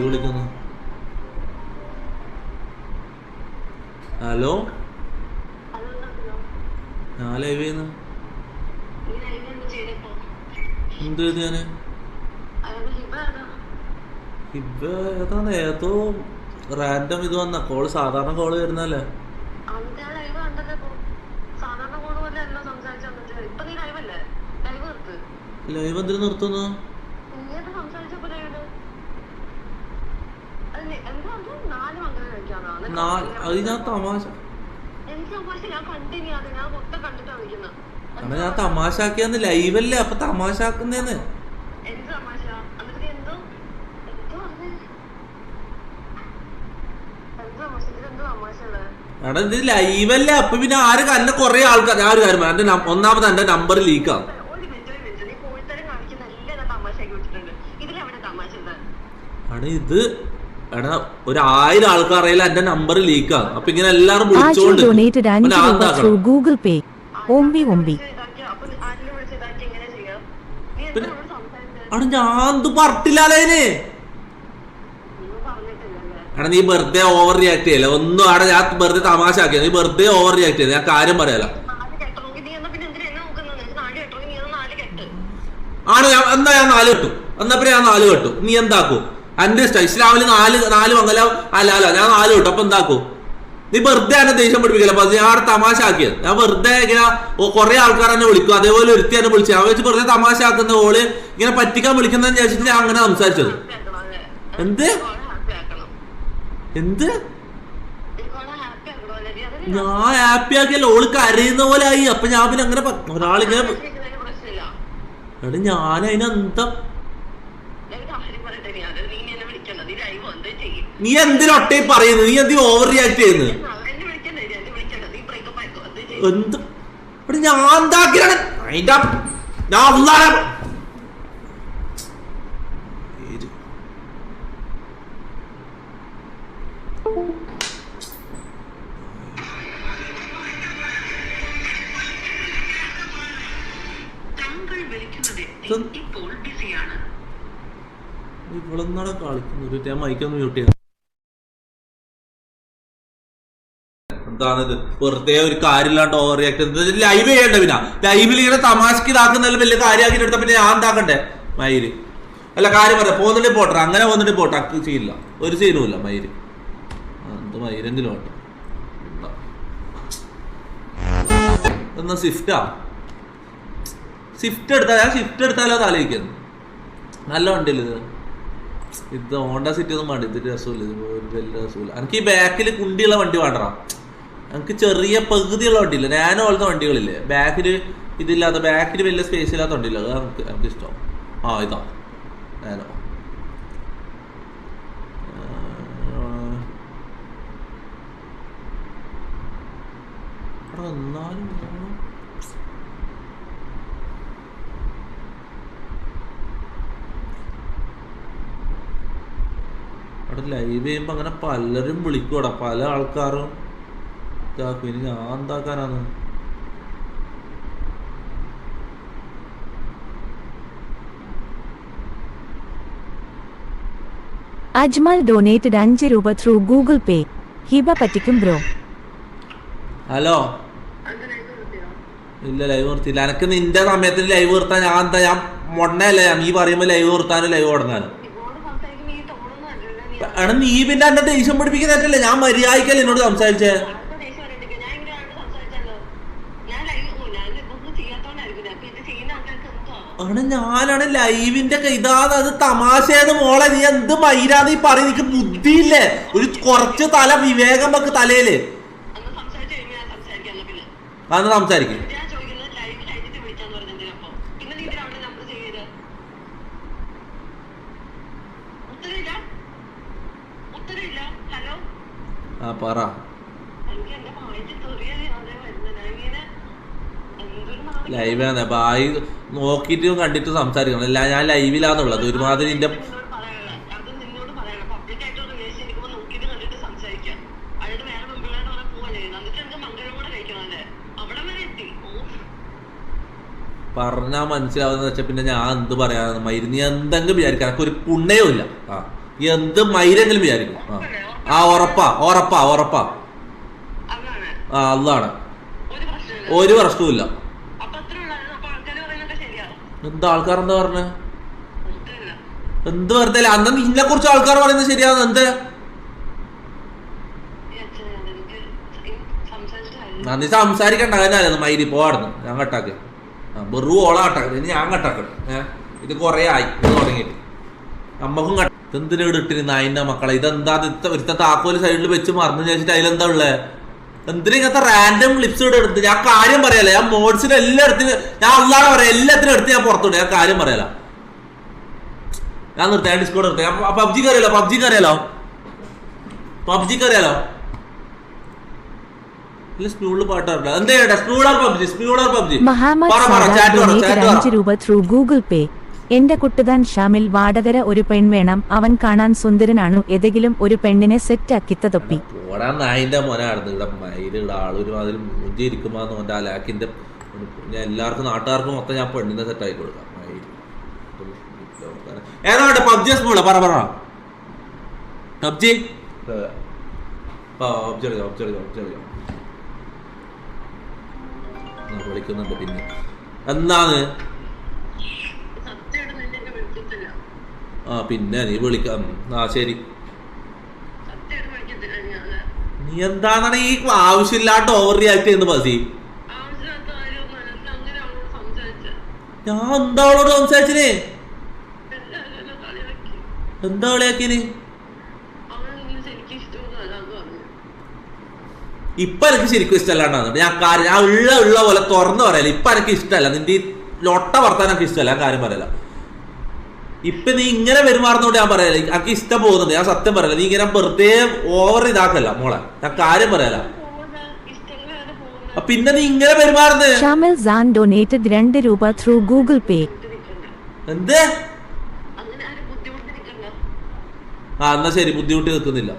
ആര് വിളിക്കുന്നു? ഹലോ? ഞാൻ ലൈവ് ചെയ്യുന്നു. എന്ത് ചെയ്ത് ഞാൻ ഇപ്പൊ ഏതാണ് ഏതോ റാൻഡം ഇത് വന്ന കോൾ സാധാരണ കോൾ വരുന്നല്ലേ ലൈവ് എന്തിനു നിർത്തുന്നു നാ- അത് ഞാൻ തമാശ എനിക്ക് തമാശ ഞാൻ കണ്ടിനി അത് ഞാൻ മൊത്തം കണ്ടിട്ടാണ് നിൽക്കുന്നത് കാരണം ഞാൻ തമാശ ആക്കിയാന്ന് ലൈവല്ലേ അപ്പൊ തമാശ ആക്കുന്നേന്ന് എന്ത് തമാശ എന്നിട്ട് നീ എന്തോ തമാശ. പറഞ്ഞേ ഞാൻ തമാശ ലൈവല്ലേ? അപ്പൊ തമാശാക്കുന്നേന്ന്. എടാ ഇത് ലൈവല്ലേ? അപ്പൊ പിന്നെ ആര് കന്നെ കൊറേ ആൾക്കാർ ഒരു കാര്യം. എന്റെ ഒന്നാമത് എന്റെ നമ്പർ ലീക്കാണ് എടാ ഇത് എടാ ഒരു ആയിരം ആൾക്കാരയില്ല എന്റെ നമ്പർ ലീക്ക് ലീക്കാണ് അപ്പൊ ഇങ്ങനെ എല്ലാരും വിളിച്ചോണ്ട് ഗൂഗിൾ പേ ഓംബി ഓംബി അവിടെ ഞാൻ പറഞ്ഞില്ലാലേ എടാ നീ വെറുതെ ഓവർ റിയാക്ട് ചെയ്യല്ല? ഒന്നും അവിടെ ഞാൻ വെറുതെ തമാശ ആക്കിയ നീ വെറുതെ ഓവർ റിയാക്ട് ചെയ്ത്. ഞാൻ കാര്യം പറയാല. ആണ് ഞാൻ എന്നാ ഞാൻ നാല് കെട്ടു. എന്നാ പിന്നെ ഞാൻ നാല് കെട്ടു. നീ എന്താക്കും? എന്റെ ഇഷ്ടം. ഇസ്ലാമിൽ നാല് നാല് മംഗലം അല്ല ഞാൻ നാല് കിട്ടും അപ്പൊ എന്താക്കും? നീ വെറുതെ എന്നെ ദേഷ്യം പഠിപ്പിക്കില്ല അപ്പൊ ഞാൻ അവിടെ തമാശ ആക്കിയത്. ഞാൻ വെറുതെ ഇങ്ങനെ കുറെ ആൾക്കാർ എന്നെ വിളിക്കും. അതേപോലെ ഒരുത്തി എന്നെ വിളിച്ചു. ഞാൻ വെച്ച് വെറുതെ തമാശ ആക്കുന്ന ഓൾ ഇങ്ങനെ പറ്റിക്കാൻ വിളിക്കുന്നതെന്ന് വിചാരിച്ചിട്ട് ഞാൻ അങ്ങനെ സംസാരിച്ചത്. എന്ത്? എന്ത്? ഞാൻ ഹാപ്പി ആക്കിയല്ല? ഓൾ കരയുന്ന പോലെ ആയി. അപ്പൊ ഞാൻ പിന്നെ അങ്ങനെ ഒരാളിങ്ങനെ എടാ ഞാൻ അതിനെന്താ ഞാൻ കാര്യം പറയട്ടെ നീ അത് നീ ഇനി എന്നെ വിളിക്കണ്ട നീ ലൈവ് എന്തോ ചെയ്യും നീ എന്തിനൊട്ടേ പറയുന്നത്? നീ എന്തിനാ ഓവർ റിയാക്ട് ചെയ്യുന്നത് എന്തോ ഞാൻ എന്താക്കിയാണ് അതിന്റെ ഞാൻ ഇത് ഇപ്പോൾ മൈക്കൊന്ന് മ്യൂട്ട് ചെയ്യാം. എന്താണിത് വെറുതെ ഒരു കാര്യമില്ലാണ്ട് ഓവർ റിയാക്ട് ലൈവ് ചെയ്യണ്ട പിന്നെ. ലൈവിൽ ഇങ്ങനെ തമാശക്ക് ഇതാക്കുന്നതിൽ വലിയ കാര്യമാക്കി എടുത്ത പിന്നെ ഞാൻ എന്താക്കണ്ടേ? മയിൽ. അല്ല കാര്യം പറയാം പോകുന്നുണ്ട് പോട്ടെ. അങ്ങനെ വന്നിട്ട് പോട്ടെ. അക്ക് ചെയ്യില്ല. ഒരു സീനുമില്ല മയിൽ. എന്ത് മയിലെങ്കിലും ഓട്ടെ എന്നാ സ്വിഫ്റ്റാ സ്വിഫ്റ്റ് എടുത്താൽ ഞാൻ സ്വിഫ്റ്റ് എടുത്താലോ ആലോചിക്കുന്നു നല്ല വണ്ടിയില്ല ഇത്. ഇത് ഹോണ്ട സിറ്റി ഒന്നും വേണ്ട. ഇതിന്റെ രസമില്ല. ഇത് വലിയ രസമില്ല. എനിക്ക് ഈ ബാക്കിൽ കുണ്ടിയുള്ള വണ്ടി വേണ്ടടാ. എനിക്ക് ചെറിയ പകുതിയുള്ള വണ്ടിയില്ല. നാനോ പോലത്തെ വണ്ടികളില്ലേ. ബാക്കിൽ ഇതില്ലാത്ത ബാക്കിൽ വലിയ സ്പേസ് ഇല്ലാത്ത വണ്ടിയില്ല. അത് നമുക്ക് നമുക്ക് ഇഷ്ടം. ആ ഇതാ. നാനോ അവിടെ ലൈവ് ചെയ്യുമ്പോ അങ്ങനെ പലരും വിളിക്കൂടാ പല ആൾക്കാരും ഇതാക്കും ഇനി ഞാൻ എന്താക്കാനാണ് അജ്മൽ donated അഞ്ച് രൂപ ത്രൂ ഗൂഗിൾ പേ ഹിബ പറ്റിക്കും ബ്രോ ഹലോ? ഇല്ല ലൈവ് നിർത്തിയില്ല. എനക്ക് നിന്റെ സമയത്തിന് ലൈവ് നിർത്താൻ ഞാൻ എന്താ ഞാൻ മൊണ്ണയല്ലേ? ഞാൻ ഈ പറയുമ്പോ ലൈവ് നിർത്താനും ലൈവ് നീ എടാ നീ പിന്നെ എന്നെ ദേഷ്യം പഠിപ്പിക്കുന്നതല്ലേ ഞാൻ മര്യാദക്കല്ലേ എന്നോട് സംസാരിച്ചേ ആർക്കും ദേഷ്യം വരണ്ടിരിക്കുക. ഞാൻ ഇങ്ങനെ ആരോട് സംസാരിച്ചല്ലോ? ഞാൻ live ഓ, ഞാൻ ഇതൊന്നും ചെയ്യാത്തോണ്ടായിരിക്കും. അപ്പൊ ഇത് ചെയ്യുന്ന ആൾക്കാർക്ക് എന്തോ? ആണ് ഞാനാണ് ലൈവിന്റെ ഇതാണ് അത് തമാശയാണ് മോളെ നീ എന്ത് മൈരാന്ന് ഈ പറയും നിനക്ക് ബുദ്ധിയില്ലേ. ഒരു കുറച്ച് തല വിവേകം വെക്ക് തലയിൽ. അന്ന് സംസാരിക്കും ആ പറ. പോവല്ലേ അപ്പൊ ആയി മംഗളം കണ്ടിട്ടും സംസാരിക്കണം. അല്ല ഞാൻ ലൈവിലാന്നുള്ളത് ഒരുമാതിരി ഓ. പറഞ്ഞാൽ മനസ്സിലാവുന്ന വെച്ചാൽ പിന്നെ ഞാൻ എന്ത് പറയാ മരുന്ന് നീ എന്തെങ്കിലും വിചാരിക്കാം. എനിക്ക് ഒരു പുണ്യവും ഇല്ല. ആ. എന്ത് മൈരെങ്കിലും വിചാരിക്കും. ആ. ആ ഉറപ്പാ. ഉറപ്പാ. ഉറപ്പാ. ആ അതാണ് ഒരു പ്രശ്നമില്ല ഒരു പ്രശ്നവുമില്ല അപ്പൊ അത്ര ഉള്ളായിരുന്നു അപ്പൊ ആൾക്കാർ പറയുന്നൊക്കെ ശരിയാണ് എന്താ ആൾക്കാർ എന്താ പറഞ്ഞ? എന്ത് വെറുതെ അന്ന് നിന്നെ കുറിച്ച് ആൾക്കാർ പറയുന്നത് ശരിയാണ്? എന്ത്? നന്ദി സംസാരിക്കണ്ട കാര്യമല്ല മൈരി പോവാടുന്നു ഞാൻ കട്ടാക്ക്. വെറു ഓള കട്ടാക്കുന്നത് ഇനി ഞാൻ കട്ടാക്ക. ഇത് കൊറേ ആയി. ഇത് നമ്മക്കും കട്ട ഇട്ടിരുന്ന? അതിന്റെ മക്കളെ. ഇതെന്താ? ഇത്ത ഒരുത്ത താക്കോൽ സൈഡിൽ വെച്ച് മറന്നു ചോദിച്ചിട്ട് അതിലെന്താ ഉള്ളേ? എന്തിനാ ഇങ്ങനത്തെ റാൻഡം ക്ലിപ്സ് ഇവിടെ എടുത്ത്? ഞാൻ കാര്യം പറയാലോ ഞാൻ മോഡ്സിന് എല്ലാ എടുത്തിന് ഞാൻ അല്ലാതെ പറയാം. എല്ലാത്തിനും എടുത്ത് ഞാൻ പുറത്തുണ്ട് ഞാൻ കാര്യം പറയാല ഞാൻ നിർത്താൻ ഡിസ്കോഡ് നിർത്താം. പബ്ജിക്ക് അറിയാലോ പബ്ജിക്ക് അറിയാലോ പബ്ജിക്ക് അറിയാലോ രൂപ ത്രൂ ഗൂഗിൾ പേ എന്റെ കുട്ടുതാൻ ഷാമിൽ വാടകര ഒരു പെൺ വേണം. അവൻ കാണാൻ സുന്ദരനാണു. ഏതെങ്കിലും ഒരു പെണ്ണിനെ സെറ്റ് ആക്കി തൊപ്പി നായിന്റെ മോനായിരുന്നു ഇവിടെ മയിൽ ഇവിടെ ആളൊരു അതിൽ മുഞ്ചി ഇരിക്കുമ്പോന്ന് ഓന്റെ ആ ഞാൻ എല്ലാവർക്കും നാട്ടുകാർക്കും മൊത്തം ഞാൻ പെണ്ണിനെ സെറ്റ് ആക്കി കൊടുക്കാം. ഏതാണ്ട് ഏതാ പബ്ജി സ്മൂള പറ പറ. പബ്ജി? പബ്ജി കളിക്കാം പബ്ജി കളിക്കാം പബ്ജി കളിക്കാം. വിളിക്കുന്നുണ്ട് പിന്നെ. എന്നാണ് ആ പിന്നെ നീ വിളിക്കാം. ആ ശരി. നീ എന്താണ് ഈ ആവശ്യമില്ലാണ്ട് ഓവർ റിയാക്ട് ചെയ്യുന്നത് ബസി ഞാൻ എന്താ അവളോട് സംസാരിച്ചിനെ എന്താ പറഞ്ഞു ഇപ്പൊ എനിക്ക് ശരിക്കും ഇഷ്ടമല്ലാണ്ടാണ് ഞാൻ കാര്യം ഞാൻ ഉള്ള ഉള്ള പോലെ തുറന്നു പറയല ഇപ്പൊ എനിക്ക് ഇഷ്ടമല്ല. നിന്റെ ഈ ലൊട്ട വർത്താൻ എനിക്ക് ഇഷ്ടമല്ല. ഞാൻ കാര്യം പറയല ഇപ്പൊ നീ ഇങ്ങനെ പെരുമാറുന്നോണ്ട് ഞാൻ പറയല എനിക്ക് ഇഷ്ടം പോകുന്നുണ്ട്. ഞാൻ സത്യം പറയല നീ ഇങ്ങനെ വെറുതെ ഓവർ ഇതാക്കല്ല മോളെ. ഞാൻ കാര്യം പറയല പിന്നെ നീ ഇങ്ങനെ പെരുമാറുന്നത് ഷാമിൽ സാൻ ഡൊനേറ്റഡ് രണ്ട് രൂപ ത്രൂ ഗൂഗിൾ പേ എന്ത്? ആ എന്നാ ശരി. ബുദ്ധിമുട്ടി നിൽക്കുന്നില്ല.